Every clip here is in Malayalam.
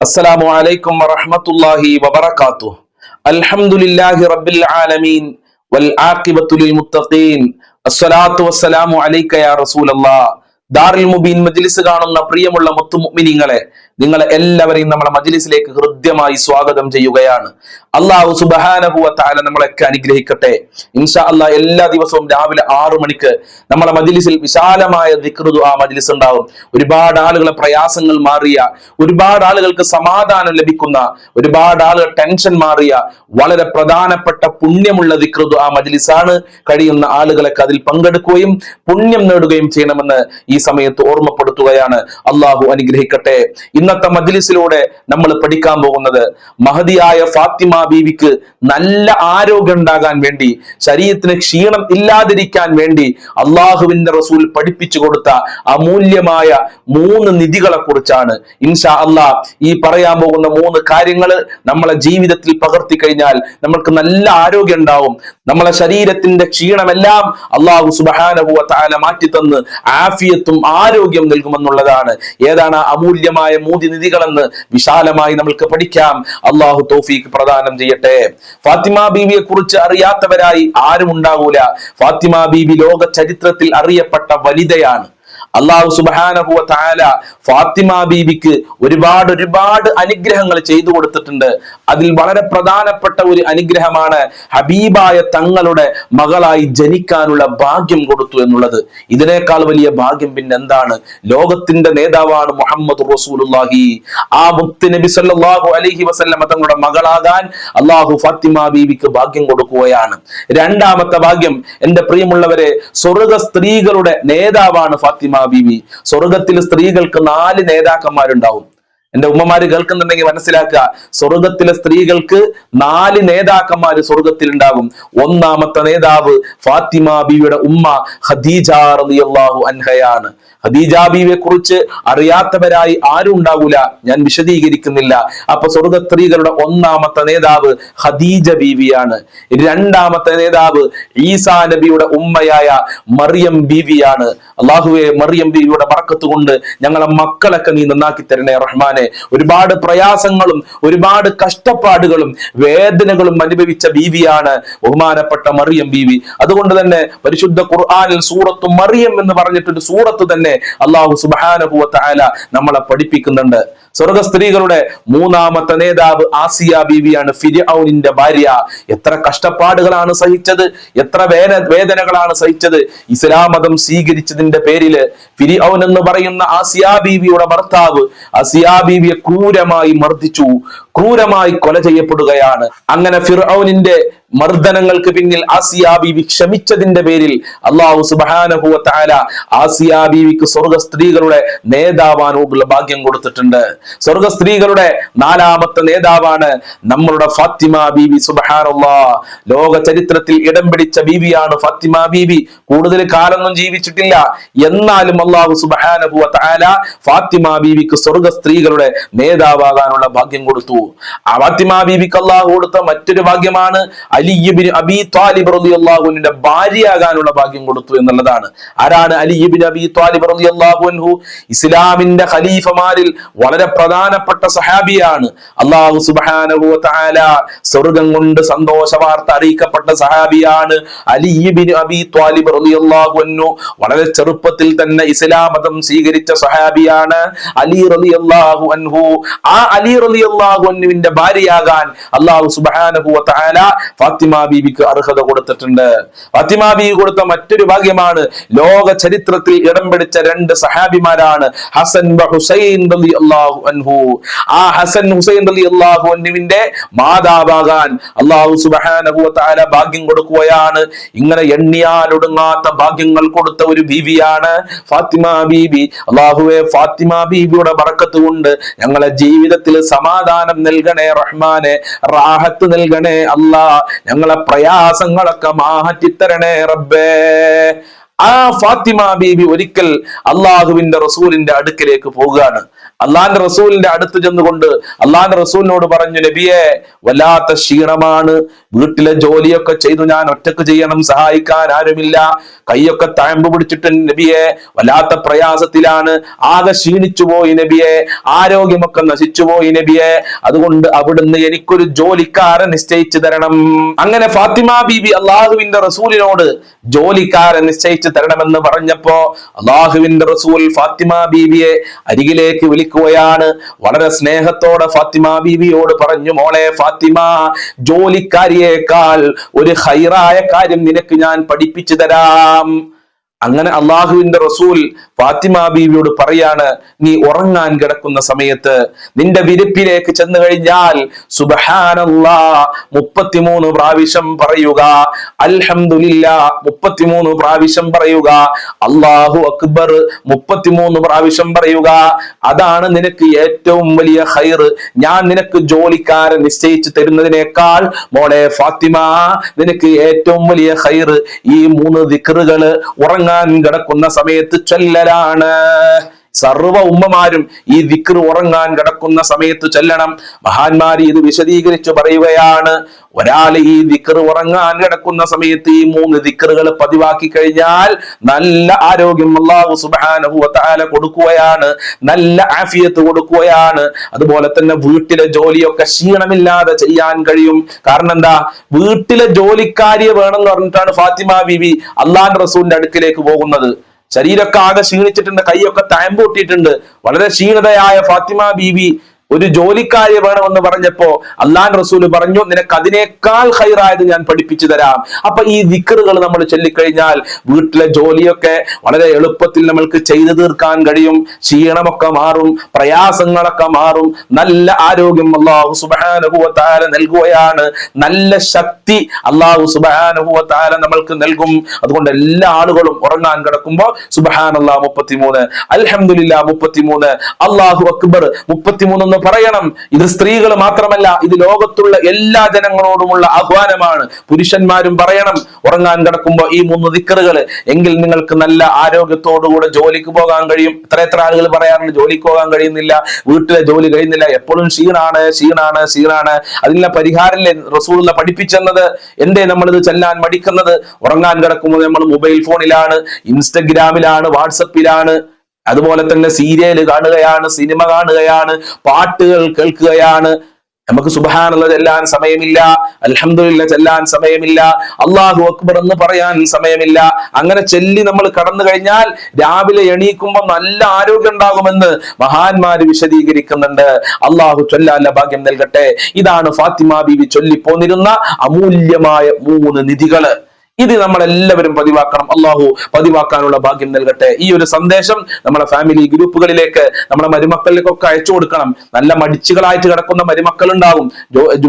السلام عليكم ورحمة الله وبركاته الحمد لله رب العالمين والعاقبة للمتقين الصلاة والسلام عليك يا رسول الله ദാറുൽ മുബീൻ മജ്ലിസ് കാണുന്ന പ്രിയമുള്ള മുത്തുമുഅ്മിനീങ്ങളെ നിങ്ങളെ എല്ലാവരെയും നമ്മുടെ മജ്ലിസിലേക്ക് ഹൃദ്യമായി സ്വാഗതം ചെയ്യുകയാണ്. അള്ളാഹു സുബഹാനഹു താല നമ്മളൊക്കെ അനുഗ്രഹിക്കട്ടെ. ഇൻഷാ അല്ലാ എല്ലാ ദിവസവും രാവിലെ ആറു മണിക്ക് നമ്മുടെ മജ്ലിസിൽ വിശാലമായ ദിക്ർ ആ മജ്ലിസ് ഉണ്ടാവും. ഒരുപാട് ആളുകളെ പ്രയാസങ്ങൾ മാറിയ ഒരുപാട് ആളുകൾക്ക് സമാധാനം ലഭിക്കുന്ന ഒരുപാട് ആളുകൾ ടെൻഷൻ മാറിയ വളരെ പ്രധാനപ്പെട്ട പുണ്യമുള്ള ദിക്ർ ആ മജ്ലിസാണ്. കഴിയുന്ന ആളുകളൊക്കെ അതിൽ പങ്കെടുക്കുകയും പുണ്യം നേടുകയും ചെയ്യണമെന്ന് ഈ സമയത്ത് ഓർമ്മപ്പെടുത്തുകയാണ്. അള്ളാഹു അനുഗ്രഹിക്കട്ടെ. ഇന്നത്തെ മജ്ലിസിലൂടെ നമ്മൾ പഠിക്കാൻ പോകുന്നത് മഹതിയായ ഫാത്തിമ ബീവിക്ക് നല്ല ആരോഗ്യം ഉണ്ടാകാൻ വേണ്ടി ശരീരത്തിന് ക്ഷീണം ഇല്ലാതിരിക്കാൻ വേണ്ടി അള്ളാഹുവിന്റെ റസൂൽ പഠിപ്പിച്ചു കൊടുത്ത അമൂല്യമായ മൂന്ന് നിധികളെ കുറിച്ചാണ് ഇൻഷാ അള്ളാ ഈ പറയാൻ പോകുന്ന മൂന്ന് കാര്യങ്ങൾ നമ്മളെ ജീവിതത്തിൽ പകർത്തി കഴിഞ്ഞാൽ നമ്മൾക്ക് നല്ല ആരോഗ്യം ഉണ്ടാവും. നമ്മളെ ശരീരത്തിന്റെ ക്ഷീണമെല്ലാം അള്ളാഹു സുബാനഹുവ താല മാറ്റി തന്ന് ആഫിയത്തും ആരോഗ്യം നൽകുമെന്നുള്ളതാണ്. ഏതാണ് അമൂല്യമായ മൂതി നിധികളെന്ന് വിശാലമായി നമ്മൾക്ക് പഠിക്കാം. അള്ളാഹു തോഫീക്ക് പ്രദാനം ചെയ്യട്ടെ. ഫാത്തിമ ബീവിയെ കുറിച്ച് അറിയാത്തവരായി ആരും ഉണ്ടാകൂല ഫാത്തിമ ബീവി ലോക ചരിത്രത്തിൽ അറിയപ്പെട്ട വനിതയാണ്. അള്ളാഹു സുബാനഹുവ താല ഫാത്തിമ ബീബിക്ക് ഒരുപാട് ഒരുപാട് അനുഗ്രഹങ്ങൾ ചെയ്തു കൊടുത്തിട്ടുണ്ട്. അതിൽ വളരെ പ്രധാനപ്പെട്ട ഒരു അനുഗ്രഹമാണ് ഹബീബായ തങ്ങളുടെ മകളായി ജനിക്കാനുള്ള ഭാഗ്യം കൊടുത്തു എന്നുള്ളത്. ഇതിനേക്കാൾ വലിയ ഭാഗ്യം പിന്നെ എന്താണ്? ലോകത്തിന്റെ നേതാവാണ് മുഹമ്മദ് റസൂലുല്ലാഹി ആ മുക്തി നബി സല്ലാഹു അലഹി വസല്ലമ തങ്ങളുടെ മകളാകാൻ അള്ളാഹു ഫാത്തിമ ബീവിക്ക് ഭാഗ്യം കൊടുക്കുകയാണ്. രണ്ടാമത്തെ ഭാഗ്യം എന്റെ പ്രിയമുള്ളവരെ സ്വർഗ സ്ത്രീകളുടെ നേതാവാണ് ഫാത്തിമ ബീവി സ്വർഗത്തിൽ സ്ത്രീകൾക്ക് നാല് നേതാക്കന്മാരുണ്ടാവും. എന്റെ ഉമ്മമാര് കേൾക്കുന്നുണ്ടെങ്കിൽ മനസ്സിലാക്കുക. സ്വർഗത്തിലെ സ്ത്രീകൾക്ക് നാല് നേതാക്കന്മാര് സ്വർഗത്തിൽ ഉണ്ടാകും ഒന്നാമത്തെ നേതാവ് ഫാത്തിമ ബിയുടെ ഉമ്മ ഖദീജ റളിയല്ലാഹു അൻഹയാണ്. ഖദീജ ബീവിയെ കുറിച്ച് അറിയാത്തവരായി ആരും ഉണ്ടാകൂല ഞാൻ വിശദീകരിക്കുന്നില്ല. അപ്പൊ സ്വർഗ സ്ത്രീകളുടെ ഒന്നാമത്തെ നേതാവ് ഖദീജ ബീവിയാണ്. രണ്ടാമത്തെ നേതാവ് ഈസാ നബിയുടെ ഉമ്മയായ മറിയം ബീവിയാണ്. അള്ളാഹുവെ മറിയം ബീവിയുടെ ബറക്കത്ത് കൊണ്ട് ഞങ്ങളെ മക്കളൊക്കെ നീ നന്നാക്കി തരണേ റഹ്മാനെ. ഒരുപാട് പ്രയാസങ്ങളും ഒരുപാട് കഷ്ടപ്പാടുകളും വേദനകളും അനുഭവിച്ച ബീവിയാണ് ബഹുമാനപ്പെട്ട മറിയം ബീവി. അതുകൊണ്ട് തന്നെ പരിശുദ്ധ ഖുർആാനിൽ സൂറത്തും മറിയം എന്ന് പറഞ്ഞിട്ടൊരു സൂറത്ത് തന്നെ അള്ളാഹു സുബാനുഭവ താല നമ്മളെ പഠിപ്പിക്കുന്നുണ്ട്. സ്വർഗ സ്ത്രീകളുടെ മൂന്നാമത്തെ നേതാവ് ആസിയ ബീവിയാണ് ഫിരിഔനിന്റെ ഭാര്യ. എത്ര കഷ്ടപ്പാടുകളാണ് സഹിച്ചത് എത്ര വേന വേദനകളാണ് സഹിച്ചത്. ഇസ്ലാം മതം സ്വീകരിച്ചതിന്റെ പേരിൽ ഫിരിഔൻ എന്ന് പറയുന്ന ആസിയ ബീവിയുടെ ഭർത്താവ് ആസിയ ബീവിയെ ക്രൂരമായി മർദ്ദിച്ചു ക്രൂരമായി കൊല ചെയ്യപ്പെടുകയാണ്. അങ്ങനെ ഫിർഔനിന്റെ മർദ്ദനങ്ങൾക്ക് പിന്നിൽ ആസിയ ബീവി ക്ഷമിച്ചതിന്റെ പേരിൽ അള്ളാഹു സുബാനഹുവ താല ആസിയ ബീവിക്ക് സ്വർഗ സ്ത്രീകളുടെ നേതാവാനുള്ള ഭാഗ്യം കൊടുത്തിട്ടുണ്ട്. സ്വർഗ സ്ത്രീകളുടെ നാലാമത്തെ നേതാവാണ് നമ്മളുടെ ഫാത്തിമ ബീവി. സുബഹാനുള്ള ലോക ചരിത്രത്തിൽ ഇടം പിടിച്ച ബീവിയാണ് ഫാത്തിമ ബീവി. കൂടുതൽ കാലൊന്നും ജീവിച്ചിട്ടില്ല. എന്നാലും അള്ളാഹു സുബഹാനഹുവ താല ഫാത്തിമ ബീവിക്ക് സ്വർഗ സ്ത്രീകളുടെ നേതാവാകാനുള്ള ഭാഗ്യം കൊടുത്തു. ആ ഫാത്തിമ ബീവിക്ക് അള്ളാഹു കൊടുത്ത മറ്റൊരു ഭാഗ്യമാണ് അലിബിൻ അബി താലിബ് അള്ളാഹുവിന്റെ ഭാര്യയാകാനുള്ള ഭാഗ്യം കൊടുത്തു എന്നുള്ളതാണ്. ആരാണ് അലിബിൻ അബി താലിബ് റളിയല്ലാഹു ഇസ്ലാമിന്റെ ഖലീഫമാരിൽ വളരെ പ്രധാനപ്പെട്ട സഹാബിയാണ്. അള്ളാഹു സുബ്ഹാനഹു വതആല സ്വർഗം കൊണ്ട് സന്തോഷ വാർത്ത അറിയിക്കപ്പെട്ട സഹാബിയാണ്. അലിബിൻ അബി ത്വാലിബ് റളിയല്ലാഹു അൻഹു വളരെ ചെറുപ്പത്തിൽ തന്നെ ഇസ്ലാം മതം സ്വീകരിച്ച സഹാബിയാണ്. അലി റളിയല്ലാഹു അൻഹു. ആ അലി റളിയല്ലാഹു അൻഹുവിന്റെ ഭാര്യയാകാൻ അള്ളാഹു സുബ്ഹാനഹു വതആല ഫാത്തിമ ബീവിക്ക് അർഹത കൊടുത്തിട്ടുണ്ട്. ഫാത്തിമ ബീവി കൊടുത്ത മറ്റൊരു ഭാഗ്യമാണ് ലോക ചരിത്രത്തിൽ ഇടം പിടിച്ച രണ്ട് സഹാബിമാരാണ്. ഹസൻ ഹുസൈൻ റളിയല്ലാഹു അൻഹു. ആ ഹസൻ ഹുസൈൻ റളിയല്ലാഹു അൻഹുവിന്റെ മാതാവാകാൻ അള്ളാഹു വതആല ഭാഗ്യം കൊടുക്കുകയാണ്. ഇങ്ങനെ എണ്ണിയാലൊടുങ്ങാത്ത ഭാഗ്യങ്ങൾ കൊടുത്ത ഒരു ബീവിയാണ് ഫാത്തിമ ബീബി അള്ളാഹുവെ ഫാത്തിമ ബീബിയുടെ ബറക്കത്ത് കൊണ്ട് ഞങ്ങളെ ജീവിതത്തിൽ സമാധാനം നൽകണേ റഹ്മാനെ റാഹത്ത് നൽകണേ അല്ലാ. ഞങ്ങളെ പ്രയാസങ്ങളൊക്കെ മാറ്റിത്തരണേ റബ്ബേ. ആ ഫാത്തിമ ബീബി ഒരിക്കൽ അള്ളാഹുവിന്റെ റസൂലിന്റെ അടുക്കലേക്ക് പോവുകയാണ്. അള്ളാന്റെ റസൂലിന്റെ അടുത്ത് ചെന്നുകൊണ്ട് അള്ളാന്റെ റസൂലിനോട് പറഞ്ഞു നബിയെ വല്ലാത്ത ക്ഷീണമാണ്. വീട്ടിലെ ജോലിയൊക്കെ ചെയ്തു ഞാൻ ഒറ്റയ്ക്ക് ചെയ്യണം സഹായിക്കാൻ ആരുമില്ല. കൈയൊക്കെ തഴമ്പ് പിടിച്ചിട്ട് നബിയെ വല്ലാത്ത പ്രയാസത്തിലാണ്. ആകെ ക്ഷീണിച്ചു പോയി നബിയെ. ആരോഗ്യമൊക്കെ നശിച്ചു പോയി നബിയെ. അതുകൊണ്ട് അവിടുന്ന് എനിക്കൊരു ജോലിക്കാരൻ നിശ്ചയിച്ചു തരണം. അങ്ങനെ ഫാത്തിമ ബീബി അള്ളാഹുവിന്റെ റസൂലിനോട് ജോലിക്കാരൻ നിശ്ചയിച്ചു തരണമെന്ന് പറഞ്ഞപ്പോ അള്ളാഹുവിന്റെ റസൂൽ ഫാത്തിമ ബീബിയെ അരികിലേക്ക് വിളിക്കുകയാണ്. വളരെ സ്നേഹത്തോടെ ഫാത്തിമ ബീവിയോട് പറഞ്ഞു മോളെ ഫാത്തിമ ജോലിക്കാരിയേക്കാൾ ഒരു ഹൈറായ കാര്യം നിനക്ക് ഞാൻ പഠിപ്പിച്ചു തരാം. അങ്ങനെ അള്ളാഹുവിന്റെ റസൂൽ ഫാത്തിമ ബീവിയോട് പറയാണ് നീ ഉറങ്ങാൻ കിടക്കുന്ന സമയത്ത് നിന്റെ വിരിപ്പിലേക്ക് ചെന്നു കഴിഞ്ഞാൽ സുബഹാനല്ലാ മുപ്പത്തിമൂന്ന് പ്രാവശ്യം പറയുക അൽഹമില്ല മുപ്പത്തിമൂന്ന് പ്രാവശ്യം പറയുക അള്ളാഹു അക്ബർ മുപ്പത്തിമൂന്ന് പ്രാവശ്യം പറയുക. അതാണ് നിനക്ക് ഏറ്റവും വലിയ ഹൈർ ഞാൻ നിനക്ക് ജോലിക്കാരൻ നിശ്ചയിച്ചു തരുന്നതിനേക്കാൾ മോളെ ഫാത്തിമ നിനക്ക് ഏറ്റവും വലിയ ഹൈർ ഈ മൂന്ന് ദിക്കറുകൾ ഉറങ്ങാൻ കിടക്കുന്ന സമയത്ത് ചൊല്ലലാണ്. സർവ ഉമ്മമാരും ഈ ദിക്ർ ഉറങ്ങാൻ കിടക്കുന്ന സമയത്ത് ചെല്ലണം. മഹാന്മാർ ഇത് വിശദീകരിച്ചു പറയുകയാണ് ഒരാൾ ഈ ദിക്ർ ഉറങ്ങാൻ കിടക്കുന്ന സമയത്ത് ഈ മൂന്ന് ദിക്റുകൾ പതിവാക്കി കഴിഞ്ഞാൽ നല്ല ആരോഗ്യം അള്ളാഹു സുബ്ഹാനഹു വതആല കൊടുക്കുകയാണ് നല്ല ആഫിയത്ത് കൊടുക്കുകയാണ്. അതുപോലെ തന്നെ വീട്ടിലെ ജോലിയൊക്കെ ക്ഷീണമില്ലാതെ ചെയ്യാൻ കഴിയും. കാരണം എന്താ? വീട്ടിലെ ജോലിക്കാരിയെ വേണമെന്ന് പറഞ്ഞിട്ടാണ് ഫാത്തിമ ബിബി അള്ളാൻ റസൂലിന്റെ അടുക്കിലേക്ക് പോകുന്നത്. ശരീരമൊക്കെ ആകെ ക്ഷീണിച്ചിട്ടുണ്ട് കൈയൊക്കെ തഴമ്പൂട്ടിയിട്ടുണ്ട് വളരെ ക്ഷീണതയായ ഫാത്തിമ ബീവി ഒരു ജോലിക്കാരി വേണമെന്ന് പറഞ്ഞപ്പോ അള്ളാൻ റസൂൽ പറഞ്ഞു നിനക്ക് അതിനേക്കാൾ ഹൈറായത് ഞാൻ പഠിപ്പിച്ചു തരാം. അപ്പൊ ഈ ദിക്കറുകൾ നമ്മൾ ചൊല്ലിക്കഴിഞ്ഞാൽ വീട്ടിലെ ജോലിയൊക്കെ വളരെ എളുപ്പത്തിൽ നമ്മൾക്ക് ചെയ്തു തീർക്കാൻ കഴിയും. ക്ഷീണമൊക്കെ മാറും പ്രയാസങ്ങളൊക്കെ മാറും. നല്ല ആരോഗ്യം അള്ളാഹു സുബാനുഭവത്താല നൽകുകയാണ്. നല്ല ശക്തി അള്ളാഹു സുബാനുഭവത്താല നമ്മൾക്ക് നൽകും. അതുകൊണ്ട് എല്ലാ ആളുകളും ഉറങ്ങാൻ കിടക്കുമ്പോ സുബഹാൻ അള്ളാഹ് മുപ്പത്തിമൂന്ന് അൽഹംദുലില്ലാ മുപ്പത്തിമൂന്ന് അള്ളാഹു അക്ബർ മുപ്പത്തിമൂന്ന് എന്ന് പറയണം. ഇത് സ്ത്രീകൾ മാത്രമല്ല ഇത് ലോകത്തുള്ള എല്ലാ ജനങ്ങളോടുമുള്ള ആഹ്വാനമാണ്. പുരുഷന്മാരും പറയണം ഉറങ്ങാൻ കിടക്കുമ്പോൾ ഈ മൂന്ന് ദിക്കറുകൾ എങ്കിൽ നിങ്ങൾക്ക് നല്ല ആരോഗ്യത്തോടുകൂടെ ജോലിക്ക് പോകാൻ കഴിയും. എത്ര എത്ര ആളുകൾ പറയാറുണ്ട് ജോലിക്ക് പോകാൻ കഴിയുന്നില്ല വീട്ടിലെ ജോലി കഴിയുന്നില്ല. എപ്പോഴും ക്ഷീണാണ് ക്ഷീണാണ് ക്ഷീണാണ്. അതിനുള്ള പരിഹാരമല്ലേ? റസൂള പഠിപ്പിച്ചെന്നത്. എന്തേ നമ്മൾ ഇത് ചെല്ലാൻ മടിക്കുന്നത്? ഉറങ്ങാൻ കിടക്കുമ്പോൾ നമ്മൾ മൊബൈൽ ഫോണിലാണ് ഇൻസ്റ്റഗ്രാമിലാണ് വാട്സപ്പിലാണ്. അതുപോലെ തന്നെ സീരിയൽ കാണുകയാണ് സിനിമ കാണുകയാണ് പാട്ടുകൾ കേൾക്കുകയാണ്. നമുക്ക് സുബഹാനുള്ള ചെല്ലാൻ സമയമില്ല അലഹമില്ല ചെല്ലാൻ സമയമില്ല അള്ളാഹു അക്ബർ എന്ന് പറയാൻ സമയമില്ല. അങ്ങനെ ചെല്ലി നമ്മൾ കടന്നു കഴിഞ്ഞാൽ രാവിലെ എണീക്കുമ്പോൾ നല്ല ആരോഗ്യം ഉണ്ടാകുമെന്ന് മഹാന്മാര് വിശദീകരിക്കുന്നുണ്ട്. അള്ളാഹു ചൊല്ലാല്ല ഭാഗ്യം നൽകട്ടെ. ഇതാണ് ഫാത്തിമ ബീവി ചൊല്ലിപ്പോന്നിരുന്ന അമൂല്യമായ മൂന്ന് നിധികൾ. ഇത് നമ്മളെല്ലാവരും പതിവാക്കണം. അള്ളാഹു പതിവാക്കാനുള്ള ഭാഗ്യം നൽകട്ടെ. ഈ ഒരു സന്ദേശം നമ്മുടെ ഫാമിലി ഗ്രൂപ്പുകളിലേക്ക് നമ്മുടെ മരുമക്കളിലേക്കൊക്കെ അയച്ചു കൊടുക്കണം. നല്ല മടിച്ചുകളായിട്ട് കിടക്കുന്ന മരുമക്കൾ ഉണ്ടാകും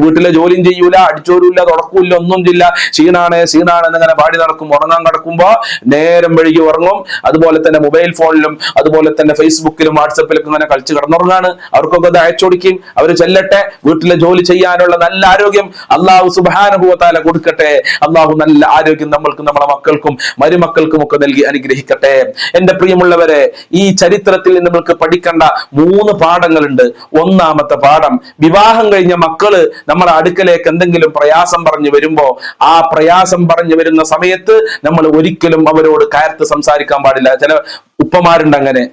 വീട്ടിലെ ജോലിയും ചെയ്യൂല അടിച്ചോരൂല്ല തുടക്കൂല്ല ഒന്നും ചെയ്യില്ല. ക്ഷീണാണ് ക്ഷീണാണ് എന്നിങ്ങനെ പാടി നടക്കും ഉറങ്ങാൻ കിടക്കുമ്പോ നേരം വഴുകി ഉറങ്ങും. അതുപോലെ തന്നെ മൊബൈൽ ഫോണിലും അതുപോലെ തന്നെ ഫേസ്ബുക്കിലും വാട്സപ്പിലൊക്കെ ഇങ്ങനെ കളിച്ച് കിടന്നുറങ്ങാണ്. അവർക്കൊക്കെ അത് അയച്ചു കൊടുക്കും. അവർ ചെല്ലട്ടെ. വീട്ടിലെ ജോലി ചെയ്യാനുള്ള നല്ല ആരോഗ്യം അള്ളാഹു സുബാനുഭവത്താല കൊടുക്കട്ടെ. അള്ളാഹു നല്ല ആരോഗ്യം നമ്മൾക്കും നമ്മുടെ മക്കൾക്കും മരുമക്കൾക്കും ഒക്കെ നൽകി അനുഗ്രഹിക്കട്ടെ. എന്റെ പ്രിയമുള്ളവരെ ഈ ചരിത്രത്തിൽ നമ്മൾക്ക് പഠിക്കേണ്ട മൂന്ന് പാഠങ്ങളുണ്ട്. ഒന്നാമത്തെ പാഠം വിവാഹം കഴിഞ്ഞ മക്കൾ നമ്മുടെ അടുക്കലേക്ക് എന്തെങ്കിലും പ്രയാസം പറഞ്ഞു വരുമ്പോ ആ പ്രയാസം പറഞ്ഞു വരുന്ന സമയത്ത് നമ്മൾ ഒരിക്കലും അവരോട് കയർത്ത് സംസാരിക്കാൻ പാടില്ല. ചില ഉപ്പമാരുണ്ട് അങ്ങനെ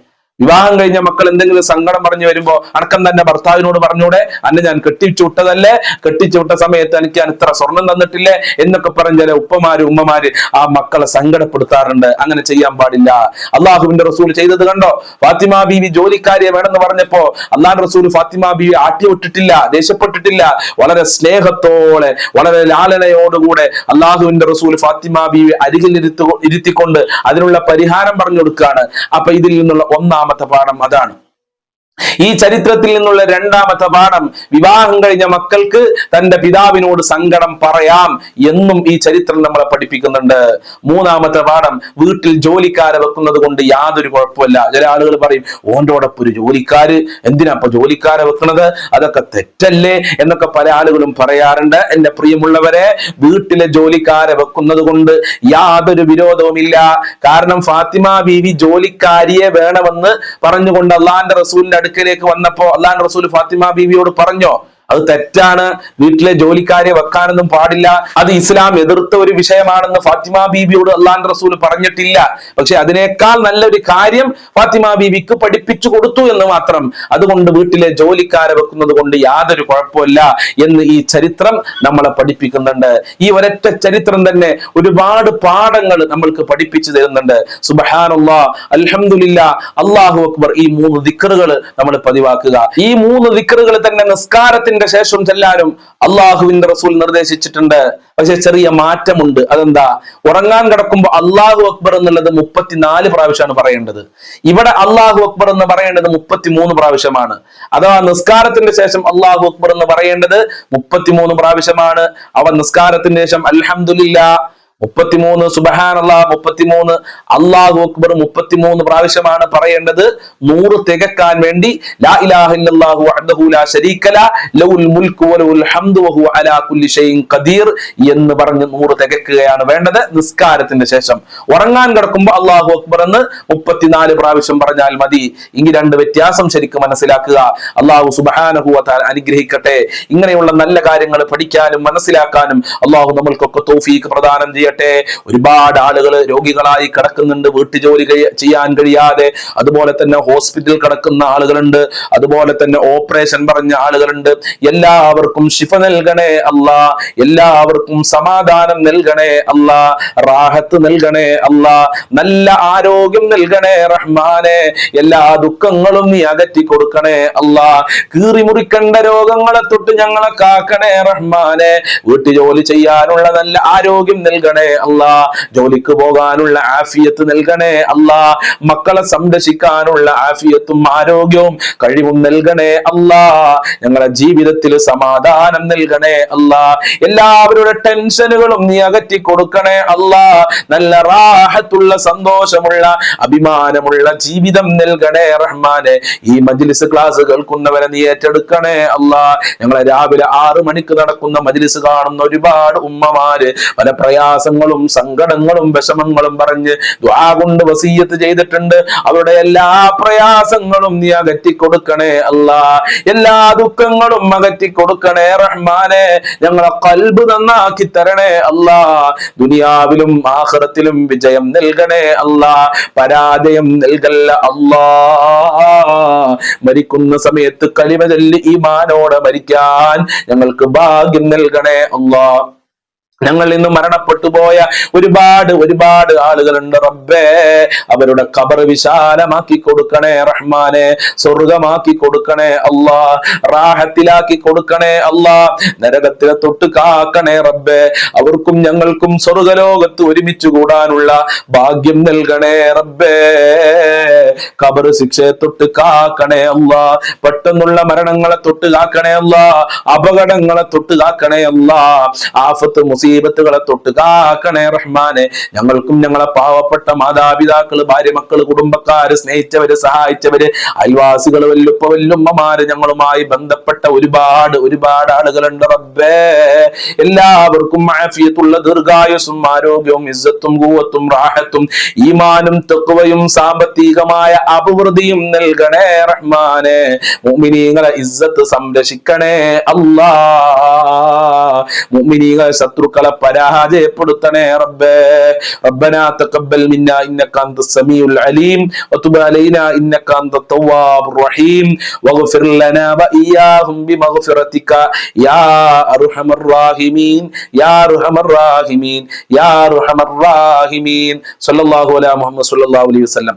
വിവാഹം കഴിഞ്ഞ മക്കൾ എന്തെങ്കിലും സങ്കടം പറഞ്ഞു വരുമ്പോ അടക്കം തന്നെ ഭർത്താവിനോട് പറഞ്ഞൂടെ അന്നെ ഞാൻ കെട്ടിച്ചു വിട്ടതല്ലേ? കെട്ടിച്ചു വിട്ട സമയത്ത് എനിക്ക് ഞാൻ ഇത്ര സ്വർണം തന്നിട്ടില്ലേ? എന്നൊക്കെ പറഞ്ഞ ചില ഉപ്പമാര് ഉമ്മമാര് ആ മക്കളെ സങ്കടപ്പെടുത്താറുണ്ട്. അങ്ങനെ ചെയ്യാൻ പാടില്ല. അള്ളാഹുവിന്റെ റസൂൽ ചെയ്തത് കണ്ടോ? ഫാത്തിമ ബീവി ജോലിക്കാരിയെ വേണമെന്ന് പറഞ്ഞപ്പോ അള്ളാഹ് റസൂൽ ഫാത്തിമ ബീവി ആട്ടി വിട്ടിട്ടില്ല ദേഷ്യപ്പെട്ടിട്ടില്ല. വളരെ സ്നേഹത്തോടെ വളരെ ലാലനയോടുകൂടെ അള്ളാഹുവിന്റെ റസൂൽ ഫാത്തിമ ബീവി അരികിൽ ഇരുത്തു ഇരുത്തിക്കൊണ്ട് അതിനുള്ള പരിഹാരം പറഞ്ഞു കൊടുക്കുകയാണ്. അപ്പൊ ഇതിൽ നിന്നുള്ള ഒന്നാമത്തെ പാഠം അതാണ്. ഈ ചരിത്രത്തിൽ നിന്നുള്ള രണ്ടാമത്തെ പാഠം വിവാഹം കഴിഞ്ഞ മക്കൾക്ക് തന്റെ പിതാവിനോട് സങ്കടം പറയാം എന്നും ഈ ചരിത്രം നമ്മളെ പഠിപ്പിക്കുന്നുണ്ട്. മൂന്നാമത്തെ പാഠം വീട്ടിൽ ജോലിക്കാരെ വെക്കുന്നത് കൊണ്ട് യാതൊരു കുഴപ്പമില്ല ചില ആളുകൾ പറയും ഓന്റോടൊപ്പം ഒരു ജോലിക്കാര് എന്തിനാ അപ്പൊ ജോലിക്കാരെ വെക്കുന്നത് അതൊക്കെ തെറ്റല്ലേ? എന്നൊക്കെ പല ആളുകളും പറയാറുണ്ട്. എന്റെ പ്രിയമുള്ളവരെ വീട്ടിലെ ജോലിക്കാരെ വെക്കുന്നത് കൊണ്ട് യാതൊരു വിരോധവുമില്ല. കാരണം ഫാത്തിമ ബീവി ജോലിക്കാരിയെ വേണമെന്ന് പറഞ്ഞുകൊണ്ട് അള്ളാന്റെ റസൂലിന്റെ അടുക്കലേക്ക് വന്നപ്പോ അള്ളാഹു റസൂൽ ഫാത്തിമ ബീവിയോട് പറഞ്ഞോ? അത് തെറ്റാണ്. വീട്ടിലെ ജോലിക്കാരെ വെക്കാനൊന്നും പാടില്ല. അത് ഇസ്ലാം എതിർത്ത ഒരു വിഷയമാണെന്ന് ഫാത്തിമ ബീബിയോട് അള്ളാൻ റസൂൽ പറഞ്ഞിട്ടില്ല. പക്ഷെ അതിനേക്കാൾ നല്ലൊരു കാര്യം ഫാത്തിമ ബീബിക്ക് പഠിപ്പിച്ചു കൊടുത്തു എന്ന് മാത്രം. അതുകൊണ്ട് വീട്ടിലെ ജോലിക്കാരെ വെക്കുന്നത് കൊണ്ട് യാതൊരു കുഴപ്പമില്ല എന്ന് ഈ ചരിത്രം നമ്മളെ പഠിപ്പിക്കുന്നുണ്ട്. ഈ ഒരൊറ്റ ചരിത്രം തന്നെ ഒരുപാട് പാഠങ്ങൾ നമ്മൾക്ക് പഠിപ്പിച്ചു തരുന്നുണ്ട്. സുബഹാനുള്ള അലഹമില്ല അള്ളാഹു അക്ബർ ഈ മൂന്ന് ദിക്കറുകൾ നമ്മൾ പതിവാക്കുക. ഈ മൂന്ന് ദിക്കറുകൾ തന്നെ നിസ്കാരത്തിന്റെ ശേഷം ചെല്ലാനും അള്ളാഹുവിന്റെ റസൂൽ നിർദ്ദേശിച്ചിട്ടുണ്ട്. പക്ഷെ ചെറിയ മാറ്റമുണ്ട്. അതെന്താ? ഉറങ്ങാൻ കിടക്കുമ്പോൾ അള്ളാഹു അക്ബർ എന്നുള്ളത് മുപ്പത്തിനാല് പ്രാവശ്യമാണ് പറയേണ്ടത്. ഇവിടെ അള്ളാഹു അക്ബർ എന്ന് പറയേണ്ടത് മുപ്പത്തിമൂന്ന് പ്രാവശ്യമാണ്. അഥവാ നിസ്കാരത്തിന്റെ ശേഷം അള്ളാഹു അക്ബർ എന്ന് പറയേണ്ടത് മുപ്പത്തിമൂന്ന് പ്രാവശ്യമാണ്. അവ നിസ്കാരത്തിന് ശേഷം അൽഹംദുലില്ല മുപ്പത്തിമൂന്ന് സുബഹാനല്ലാ മുപ്പത്തിമൂന്ന് അള്ളാഹു അക്ബർ മുപ്പത്തിമൂന്ന് പ്രാവശ്യമാണ് പറയേണ്ടത്. നൂറ് തികക്കാൻ വേണ്ടി ലാ ലാ ലൗൽ ഹംദു വഹു അലാ കുല്ലി ഖദീർ എന്ന് പറഞ്ഞ് നൂറ് തികക്കുകയാണ് വേണ്ടത് നിസ്കാരത്തിന്റെ ശേഷം. ഉറങ്ങാൻ കിടക്കുമ്പോൾ അള്ളാഹു അക്ബർ എന്ന് മുപ്പത്തിനാല് പ്രാവശ്യം പറഞ്ഞാൽ മതി. ഇനി രണ്ട് വ്യത്യാസം ശരിക്കും മനസ്സിലാക്കുക. അള്ളാഹു സുബഹാനഹു അനുഗ്രഹിക്കട്ടെ. ഇങ്ങനെയുള്ള നല്ല കാര്യങ്ങൾ പഠിക്കാനും മനസ്സിലാക്കാനും അള്ളാഹു നമ്മൾക്കൊക്കെ തോഫീക്ക് പ്രദാനം ചെയ്യട്ടെ. ഒരുപാട് ആളുകൾ രോഗികളായി കിടക്കുന്നുണ്ട്. വീട്ടുജോലി ചെയ്യാൻ കഴിയാതെ. അതുപോലെ തന്നെ ഹോസ്പിറ്റലിൽ കിടക്കുന്ന ആളുകളുണ്ട്. അതുപോലെ തന്നെ ഓപ്പറേഷൻ പറഞ്ഞ ആളുകളുണ്ട്. എല്ലാവർക്കും ശിഫ നൽകണേ അല്ല. എല്ലാവർക്കും സമാധാനം നൽകണേ അല്ല. റാഹത്ത് നൽകണേ അല്ല. നല്ല ആരോഗ്യം നൽകണേ റഹ്മാനെ. എല്ലാ ദുഃഖങ്ങളും നീ അകറ്റി കൊടുക്കണേ അല്ല. കീറിമുറിക്കേണ്ട രോഗങ്ങളെ തൊട്ട് ഞങ്ങളെ കാക്കണേ റഹ്മാനെ. വീട്ടുജോലി ചെയ്യാനുള്ള നല്ല ആരോഗ്യം നൽകണേ അല്ലാ. ജോലിക്ക് പോകാനുള്ള ആഫിയത്ത് നൽകണേ അല്ല. മക്കളെ സംരക്ഷിക്കാനുള്ള ആഫിയത്തും ആരോഗ്യവും കഴിവും നൽകണേ അല്ല. ഞങ്ങളെ ജീവിതത്തിൽ സമാധാനം നൽകണേ അല്ല. എല്ലാവരുടെ ടെൻഷനുകളും നീ അകറ്റി കൊടുക്കണേ അല്ല. നല്ല റാഹത്തുള്ള സന്തോഷമുള്ള അഭിമാനമുള്ള ജീവിതം നൽകണേ റഹ്മാനെ. ഈ മജ്ലിസ് ക്ലാസ് കേൾക്കുന്നവരെ നീ ഏറ്റെടുക്കണേ അല്ല. ഞങ്ങളെ രാവിലെ ആറു മണിക്ക് നടക്കുന്ന മജ്ലിസ് കാണുന്ന ഒരുപാട് ഉമ്മമാര് പല പ്രയാസങ്ങളും സങ്കടങ്ങളും വിഷമങ്ങളും പറഞ്ഞ് ദ്വാ കൊണ്ട് വസീയത്ത് ചെയ്തിട്ടുണ്ട്. അവരുടെ എല്ലാ പ്രയാസങ്ങളും നീ അകറ്റി കൊടുക്കണേ അല്ല. എല്ലാ ദുഃഖങ്ങളും അകറ്റി കൊടുക്കണേ റഹ്മാനെ. ഞങ്ങളെ കൽബ് നന്നാക്കി തരണേ അല്ല. ദുനിയാവിലും ആഹ്റത്തിലും വിജയം നൽകണേ അല്ല. പരാജയം നൽകല്ല അല്ലാ. മരിക്കുന്ന സമയത്ത് കലിമ ചൊല്ലി ഈമാനോടെ മരിക്കാൻ ഞങ്ങൾക്ക് ഭാഗ്യം നൽകണേ അല്ലാ. ഞങ്ങൾ ഇന്ന് മരണപ്പെട്ടു പോയ ഒരുപാട് ഒരുപാട് ആളുകളുണ്ട് റബ്ബേ. അവരുടെ കബർ വിശാലമാക്കി കൊടുക്കണേ റഹ്മാനെ. സ്വർഗമാക്കി കൊടുക്കണേ അല്ലാ. റാഹത്തിലാക്കി കൊടുക്കണേ അല്ലാ. നരകത്തിലെ തൊട്ട് കാക്കണേ റബ്ബേ. അവർക്കും ഞങ്ങൾക്കും സ്വർഗലോകത്ത് ഒരുമിച്ച് കൂടാനുള്ള ഭാഗ്യം നൽകണേ റബ്ബേ. ഖബർ ശിക്ഷയെ തൊട്ട് കാക്കണേ അല്ലാഹ് പെട്ടെന്നുള്ള മരണങ്ങളെ തൊട്ട് കാക്കണേ അല്ലാഹ് അപകടങ്ങളെ തൊട്ട് കാക്കണേ അല്ലാഹ് ആഫത്ത് മുസീബത്തുകളെ തൊട്ട് കാക്കണേ റഹ്മാനെ. ഞങ്ങൾക്കും ഞങ്ങളെ പാവപ്പെട്ട മാതാപിതാക്കൾ ഭാര്യ മക്കൾ കുടുംബക്കാര് സ്നേഹിച്ചവര് സഹായിച്ചവര് അയൽവാസികൾ വല്ലുപ്പ വല്ലുമ്മമാര് ഞങ്ങളുമായി ബന്ധപ്പെട്ട ഒരുപാട് ഒരുപാട് ആളുകളുണ്ട് റബ്ബേ. എല്ലാവർക്കും ആഫിയത്തുള്ള ദീർഘായുസും ആരോഗ്യവും ഇസ്സത്തും കൂവത്തും റാഹത്തും ഈമാനും തെക്കുവയും സാമ്പത്തികമായ അഭിവൃദ്ധിയും നൽകണേ റഹ്മാനെ. ഇസ്സത്ത് സംരക്ഷിക്കണേ അല്ലാ മുഅ്മിനീങ്ങളെ ശത്രുക്കളെ പരാജയപ്പെടുത്തണേ റബ്ബേ ربنا تقبل منا انك انت السميع العليم وتب علينا انك انت التواب الرحيم واغفر لنا واياهم بمغفرتك يا ارحم الراحمين يا ارحم الراحمين يا ارحم الراحمين صلى الله على محمد صلى الله عليه وسلم